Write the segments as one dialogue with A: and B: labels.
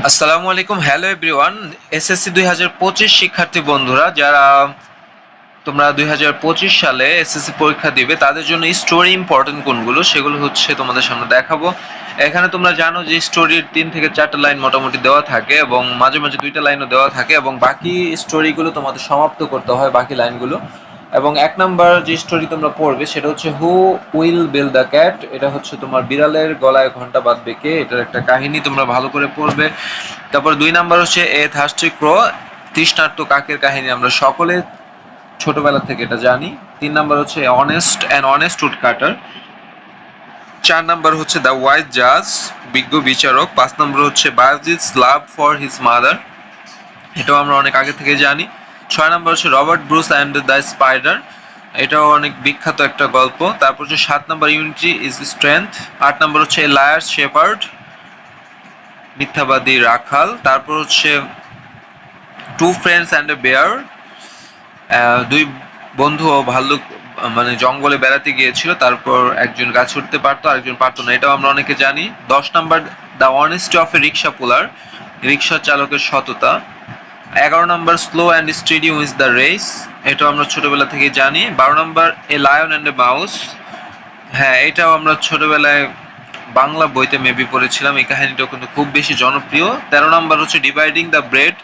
A: আসসালামু আলাইকুম। Hello everyone SSC দুই হাজার পঁচিশ শিক্ষার্থী বন্ধুরা, যারা তোমরা দুই হাজার পঁচিশ সালে এসএসসি পরীক্ষা দিবে, তাদের জন্য স্টোরি ইম্পর্টেন্ট কোনগুলো সেগুলো হচ্ছে তোমাদের সামনে দেখাবো। এখানে তোমরা জানো যে স্টোরির তিন থেকে চারটা লাইন মোটামুটি দেওয়া থাকে এবং মাঝে মাঝে দুইটা লাইনও দেওয়া থাকে এবং বাকি স্টোরিগুলো তোমাদের সমাপ্ত করতে হয় বাকি লাইনগুলো এবং এক নাম্বার যে স্টোরি তোমরা পড়বে সেটা হচ্ছে who will bell the cat এটা হচ্ছে তোমার বিড়ালের গলায় ঘণ্টা বাঁধবে কে? এটার একটা কাহিনী তোমরা ভালো করে পড়বে। তারপর দুই নাম্বার হচ্ছে এ থার্স্টি ক্রো তৃষ্ণার্ত কাকের কাহিনী আমরা সকলে ছোটবেলা থেকে এটা জানি। তিন নাম্বার হচ্ছে honest and honest woodcutter চার নাম্বার হচ্ছে দ্য ওয়াইজ জাজ বিজ্ঞ বিচারক। পাঁচ নম্বর হচ্ছে Bayazid's love for his mother এটাও আমরা অনেক আগে থেকে জানি। ছয় নম্বর হচ্ছে Robert Bruce and the spider. এটাও অনেক বিখ্যাত একটা গল্প। তারপর হচ্ছে সাত নম্বর ইউনিটি ইজ স্ট্রেংথ। আট নম্বর হচ্ছে লায়ার শেপার্ড, মিথ্যাবাদী রাখাল। তারপর হচ্ছে two friends and a bear. দুই বন্ধু ও ভাল্লুক মানে জঙ্গলে বেড়াতে গিয়েছিল। তারপর একজন গাছ উঠতে পারতো, আরেকজন পারতো না। এটাও আমরা অনেকে জানি। দশ number the honesty of a rickshaw puller. রিক্সা চালকের সততা। এগারো number slow and steady wins the race এটাও আমরা ছোটবেলা থেকে জানি। বারো number a lion and a mouse হ্যাঁ এটাও আমরা ছোটবেলায় বাংলা বইতে মেবি পড়েছিলাম, এই কাহিনীটাও কিন্তু খুব বেশি জনপ্রিয়। তেরো নম্বর হচ্ছে ডিভাইডিং দ্য ব্রেড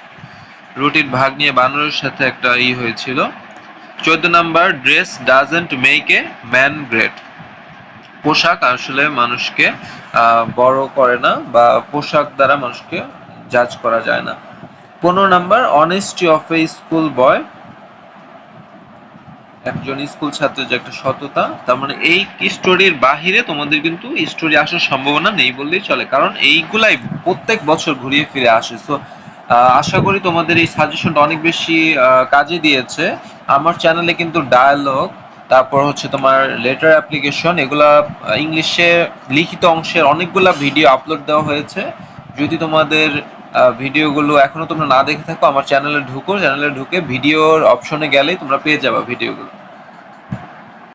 A: রুটির ভাগ নিয়ে বানরের সাথে একটা ই হয়েছিল। চোদ্দ number dress doesn't make a man great পোশাক আসলে মানুষকে বড় করে না বা পোশাক দ্বারা মানুষকে জাজ করা যায় না। পনেরো number honesty of a school boy একজন স্কুল ছাত্রের যে একটা সততা, তার মানে এই স্টোরির বাহিরে তোমাদের কিন্তু স্টোরি আসার সম্ভাবনা নেই বললেই চলে, কারণ এইগুলাই প্রত্যেক বছর ঘুরিয়ে ফিরে আসে। সো আশা করি তোমাদের এই সাজেশনটা অনেক বেশি কাজে দিয়েছে। আমার চ্যানেলে কিন্তু ডায়ালগ তারপর হচ্ছে তোমার লেটার অ্যাপ্লিকেশন এগুলা ইংলিশে লিখিত অংশের অনেকগুলা ভিডিও আপলোড দেওয়া হয়েছে। যদি তোমাদের ভিডিওগুলো এখনও তোমরা না দেখে থাকো, আমার চ্যানেলে ঢুকো। চ্যানেলে ঢুকে ভিডিওর অপশনে গেলেই তোমরা পেয়ে যাবে ভিডিওগুলো